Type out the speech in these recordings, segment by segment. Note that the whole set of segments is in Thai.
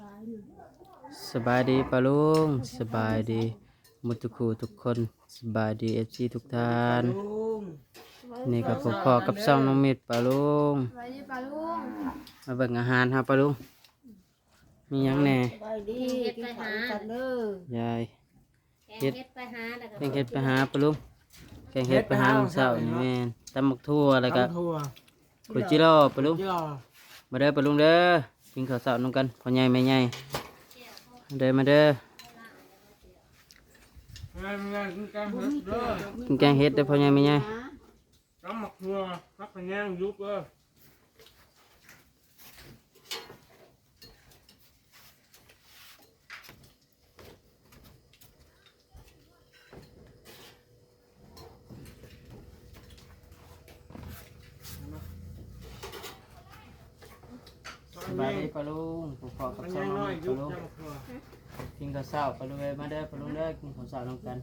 ร้ายหนึ่งสบายดีปะลุงสบายดีหมุทุกคู่ทุกคนสบายดีเอฟซีทุกท่าน ลุงนี่ก็พบพ่อกับซ่องน้องมิดปะลุงไว้ดีปลาลุงมาเบิ่งอาหารครับปะลุงมีหยังแหน่ไปดีกินข้าวกันเด้อยาย แกงเฮ็ดไปหาแล้วก็แกงเห็ดไปหาปะลุงแกงเห็ดไปหาลุงเช้านี่แม่นตำหมกทั่วแล้วก็ตำถั่วกุจิโร่ปะลุงยี่ห้อมาเด้อปะลุงเด้อ กินข้าวเช้านํกันพ่อใหญ่แม่ใหญ่เด้อมาเด้องานงานกินแกงเห็ดเด้อกินแกงเห็ดเด้อพ่อใหญ่แม่ใหญ่ตำหมักถั่วพักพะแยงยุ บายดีปะลุงพบพ่อกับพะซ่แยองงน้องน้อยยุปะบลุงตำหมักถั่วกินข้าวเช้าปะลุงเอ้ยมาเด้อปะลุงเด้อกินข้าวเช้านํกัน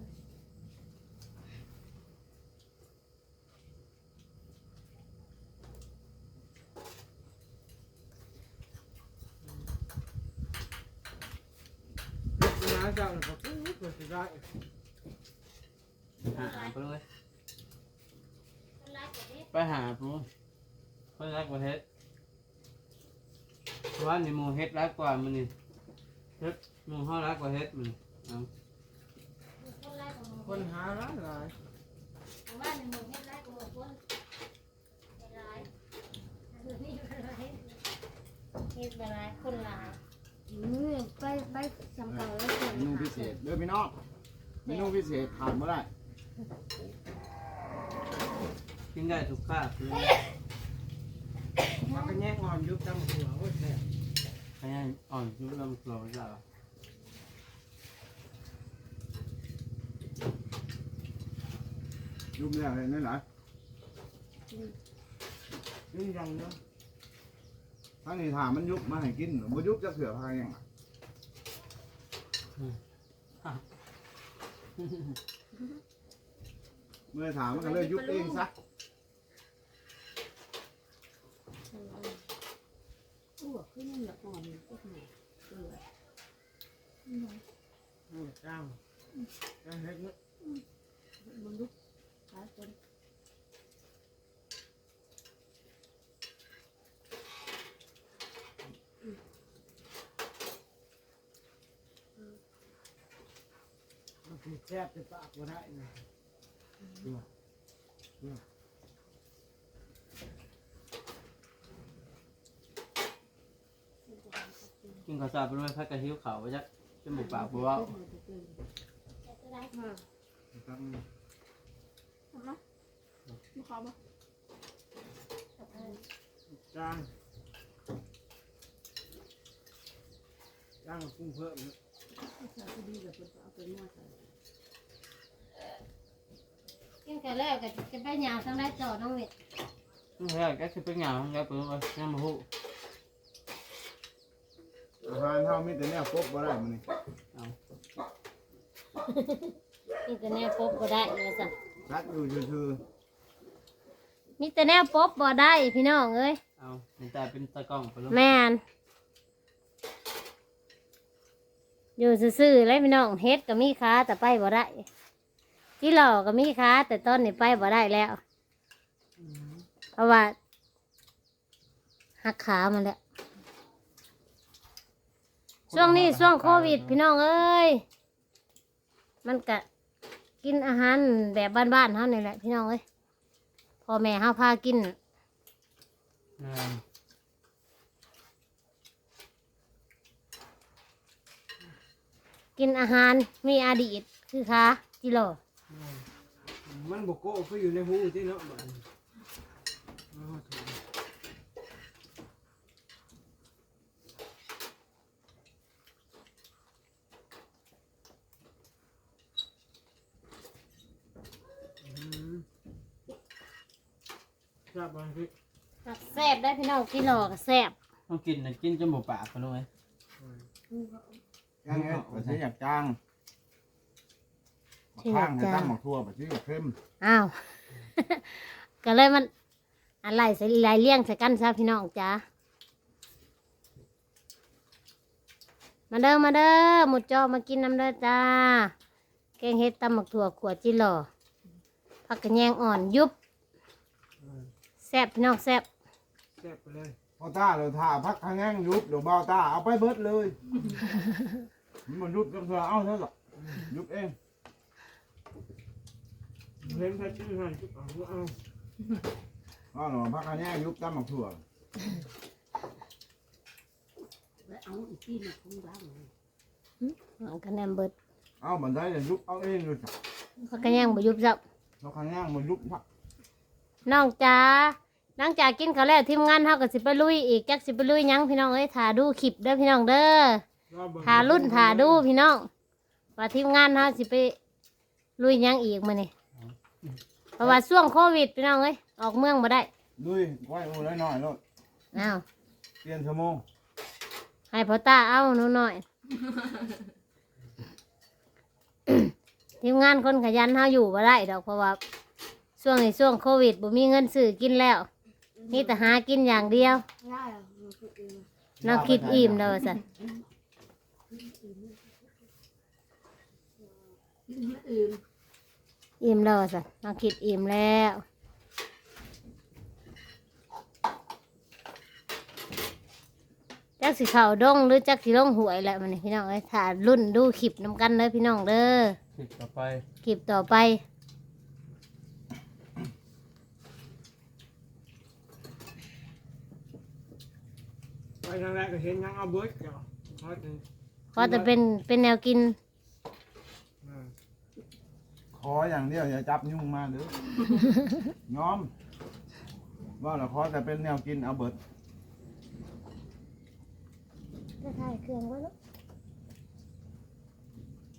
เวลาเจ้าเนี่ยก็ปุ๊บเปิดสิได้หาปะลุงเอ้ยคนรักก็เฮ็ดไปหาปะลุงเพิ่นรักกว่าเฮ็ด ว่านี่หมูเฮ็ดรักกว่ามันนี่เฮ็ดหมูเฮารักกว่าเฮ็ดมันเอาคนรักก็หมู่คนหาร้านหลายเพราะว่าในหมู่เฮ็ดหลายก็หมู่คนเฮ็ดหลายอันนี้บ่หลายเฮ็ดบ่หลายคนหลายมือไปไปสำคัญแล้วเมนูพิเศษเด้อพี่น้องเมนูพิเศษขาดไม่ได้กินได้ทุกคาบเลยพักพะ แยงอ่อนยุบตำหัวโอ้ยแซ่บให้อ่อนยุบลำคลองจ้ายุ่มแล้วเห็นไหมล่ะยิ่งยังเนาะถ้านี่ถามมันยุบมาให้กินบ่ยุบจะเสือพายยังอะเมื่อถามมันก็เลยยุบเองซะ วกขึ้นอยากนอนก็หน่อยเออโอ้ยจ้างแกงเห็ดเนี่ยมันลุกขาจนมันคือแซ่บจะปากบ่ได้นะ กินข้าวสารไปด้วยพักกะหิวเขาไปจักจมูกปากบัวาเฮ็ดได้ตั้งลูกค้าบ่จ้างจ้างกุ้งเพิ่มเนี่ยสาวดีกับคนเอาไปนวดใส่กินกันแล้วก็จะไปยาวทางใดต่อน้องเวทนี่แค่แกสิเป็นหยังแกเป็นว่ายังบ่ฮู้อาหารเฮามีแต่เนี่ยครบบ่ได้มื้อนี้มีแต่แนวปบบ่ได้ว่าซั่นซักอยู่ซื่อมีแต่แนวปบบ่ได้พี่น้องเอ้ยเอาเป็นตาเป็นตากล้องไปลงแม่นอยู่ซื่อๆเลยพี่น้องเฮ็ดก็มีขาแต่ไปบ่ได้ที่หล่อก็มีขาแต่ต้นนี่ไปบ่ได้แล้ว เพราะว่าหักขามันแล้ว ช่วงนี้ช่วงโควิด พี่น้องเอ้ย มันก็กินอาหารแบบบ้านๆเฮานี่แหละ พี่น้องเอ้ยพ่อแม่เฮาพากินแม่นกินอาหารมีอดีตคือขาจิโลมันบกโก้ก็อยู่ในหูที่เนาะบัดนี้เอาถูกอืม แซ่บบ่พี่แซ่บได้พี่น้องกิโลก็แซ่บต้องกินน่ะกินจมูกปากไปลงเลยๆยังไงบ่สิอยากจ้างมาข้างให้ตั้งหมกทั่วบ่สิอยากเข้มอ้าว ก็เลยมันอะไรใส่ลายเลี่ยงใส่กันซะพี่น้องจ้ามาเด้อมาเด้อหมุดจอมากินน้ำเด้อจ้าแกงเฮ็ดตำหมักถั่วขวดจิหล่อผักกระแยงอ่อนยุบ แซ่บพี่น้องแซ่บแซ่บไปเลยพอตาเราถ่าพักข้างแง่งยุบเดี๋ยวเบาตาเอาไปเบิดเลย มันยุบจังเถื่อเอาเท่าไหร่ยุบเองเห็นพระชื่อให้ทุกเอาเอาก็หนอพักข้างแง่งยุบตามหมักถั่วแล้วเอาอีกที่หนึงคงได้เลยมันก็แนมเบิดเอาบันไดเนี่ยยุบเอาเองเลยจ้ะผักกระแยงบ่ยุบจับเราข้างแง่งมันยุบพัก น้องจ๋าน้องจ๋ากินข้าวแล้วทีมงานเฮาก็สิไปลุยอีกจักสิไปลุยหยังพี่น้องเอ้ยถ่าดูคลิปเด้อพี่น้องเด้อรอบเบิ่งถ่ารุ่นถ่าดูพี่น้องว่าทีมงานเฮาสิไปลุยหยังอีกมื้อนี้เพราะว่าช่วงโควิดพี่น้องเอ้ยออกเมืองบ่ได้ดุยไว้โอ้ยน้อยๆแล้วอ้าวเปลี่ยนชั่วโมงให้พ่อตาเอาหนูหน่อย ทีมงานคนขยันเฮาอยู่บ่ได้ดอกเพราะว่า ช่วงนี้ช่วงโควิดบ่มีเงินซื้อกินแล้วมีแต่หากินอย่างเดียวได้อะมันก็เองน้องคิดอิ่มแล้วว่าซั่นอื่นอิ่มแล้วว่าซั่นน้องคิดอิ่มแล้วจักสิเข้าดงหรือจักสิลงหวยแหละมันนี่พี่น้องเอ้ยถ้ารุ่นดูคลิปนํกันเด้อพี่น้องเด้อ คลิปต่อไป คลิปต่อไป ไปทางแรกก็เห็นยังเอาเบิร์ดเดี๋ยวพอดหนึ่งเพราะจะเป็นเป็นแนวกินอ่าขออย่างเดียวอย่าจับยุ่งมาเด้อ ย้อมว่าเราขอแต่เป็นแนวกินเอาเบิดจะถ่ายเครื่องไว้แล้ว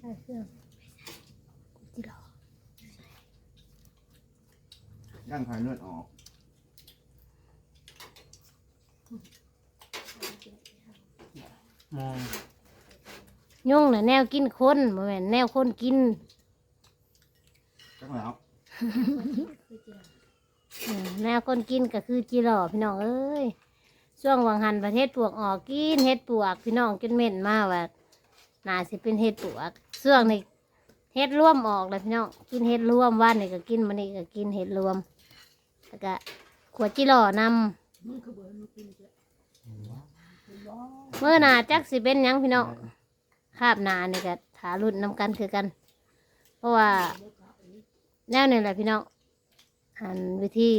ถ่ายเครื่องจิรอย่างไข่เลือดออก มองยุ่งน่ะแนวกินคนบ่แม่นแนวคนกินจังแล้วเออแนวคนกินก็คือจิรอพี่น้องเอ้ยช่วงวังหันประเทศปวกออกกินเห็ดปวกพี่น้องจนเหม็นมาว่าน่าสิเป็นเห็ดปวกช่วงนี้เห็ดร่วมออกเลยพี่น้องกินเห็ดร่วมวันนี้ก็กินมันนี่ก็กินเห็ดรวมแล้วก็ขวดจิรอนำมึงก็เบิร์มากินจ้ะ เมื่อหนาจักสิเป็นหยังพี่น้องคาบหนานี่ก็ถารุ่นนำกันคือกัน เพราะว่าแนวนี่แหละพี่น้องอันวิธี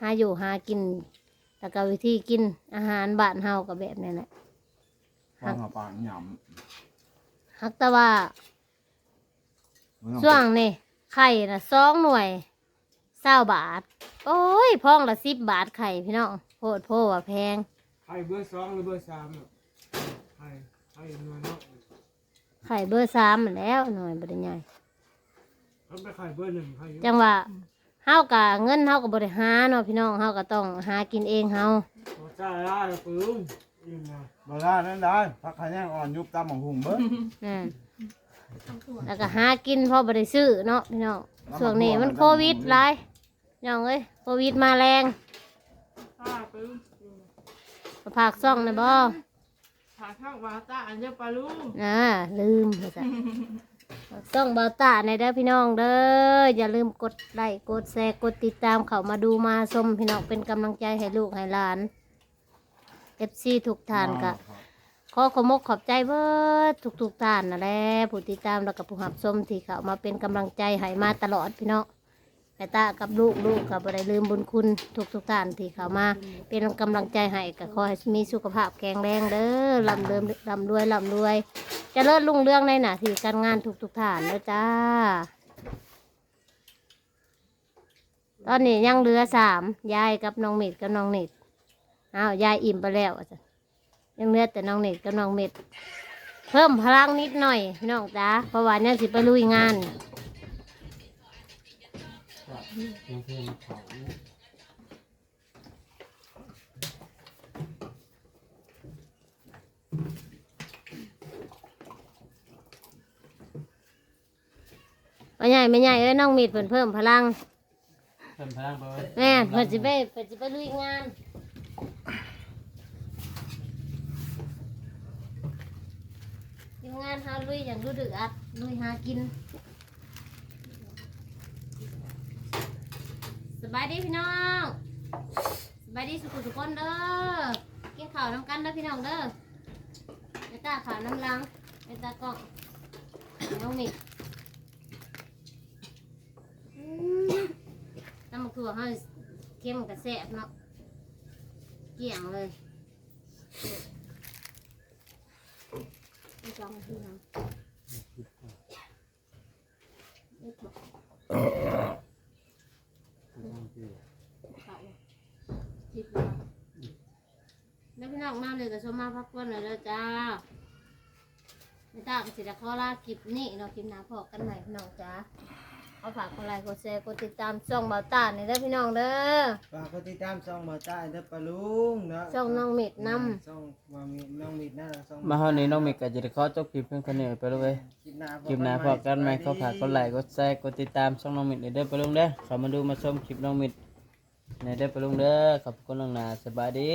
หาอยู่หากิน แล้วก็วิธีกินอาหารบ้านเฮากับแบบนี้แหละฟังเอาปากหยฮักแต่ว่าำช่วงนี่ไข่ละสองหน่วยเศร้าบาท โอ้ยพองละสิบบาทไข่พี่น้องโพดโพว่าแพง ใครเบอร์สองหรือเบอร์สามอะใครใครหน่วยเนาะไข่เบอร์สามนั่นแหล้วหน่วยบริใหญ่เขาไปใครเบอร์หนึ่งใครอยู่จังว่าเฮากะเงินเฮาก็บริหารเนาะพี่น้องเฮาก็ต้องหากินเองเฮาโอ้จ้าได้ปึ้งยิงมาบาได้นั่นได้พักข้างแง่งอ่อนยุบตามหมักหุงเบิดอืมแล้วก็หากินพอบริซื้อเนาะพี่น้องช่วงนี้มันโควิดหลายพี่น้องเอ้ยโควิดมาแรง ป้าปึ้ง มาพากซ่องนะบ่ถาข้างวาตาอันเดียวปลาลูกนะลืมว่าซั่นฝากซ่องเบาตาในเด้อพี่น้องเด้ออย่าลืมกดไลค์กดแชร์กดติดตามเข้ามาดูมาชมพี่น้องเป็นกำลังใจให้ลูกให้หลาน FC ทุกท่านก็ขอขอบมกขอบใจเบิดทุกทุกๆท่านนั่นแหละผู้ติดตามแล้วกับผู้หับชมที่เขามาเป็นกำลังใจให้มาตลอดพี่น้อง แต่ตากับลูกลูกกับได้ลืมบุญคุณทุกทุกท่านที่เขามา เป็นกำลังใจให้ก็ขอให้มีสุขภาพแข็งแรงเด้อลำเริมลำรวยลำรวยเจะเลิศรุ่งเรื่องในหน้าที่การงานทุกทุกท่านเด้อจ้า ตอนนี้ยังเหลือสามยายกับน้องเม็ดกับน้องเน็ตอ้าวยายอิ่มไปแล้วอะจ้ะยังเหลือแต่น้องเน็ตกับน้องเม็ดเพิ่มพลังนิดหน่อยพี่น้องจ้าเพราะว่านี่สิไปลุยงาน เพลงเพลงเขาไม่ใหญ่ไม่ใหญ่เอ้ยน้องเม็ดเพิ่นเพิ่มพลัง เพิ่มพลังไปแม่นเพิ่นสิไปเพิ่นสิไปลุยงานทีมงานเฮาลุยอย่างดูดึกอัดลุยหากิน บายดีพี่น้องสบายดีสุขุทุกคนเด้อ กินข้าวน้ำกันเด้อพี่น้องเด้อไอ้ตาขาวน้ำลังไอ้ตากล้องน้องมิกน้ำมะถั่วเฮาเข้มกับแซ่บเนาะ เกี่ยงเลยไม่จองที่น้ำเขาจิบเลย แล้วพี่น้องมา เลยก็ชมมาพักผ่อนเลยเด้อจ้าไม่ตาก็สิจะขอลาคลิปนี้เนาะคลิปหน้าพอกันใหม่พี่น้องจ้าขอฝากกดไลค์กดแชร์กดติดตามช่องเบาตาในอยเด้อพี่น้องเด้อ ฝากกดติดตามช่องบ่ใต้เด้อปะลุงเนาะช่องน้องเม็ดนช่องว่ามีน้องมิดนะช่องมาเฮานี้น้องมิกก็จะได้ขอจบคลิปเพียงเท่านี้ไปเลยเว้ยคลิปหน้าคลิปหน้าพอกันไหมเขาฝากกดไลค์กดแชร์กดติดตามช่องน้องมิดเด้อไปลุงเด้อเข้ามาดูมาชมคลิปน้องมิดในเด้อไปลุงเด้อขอบคุณน้องนาสบายดี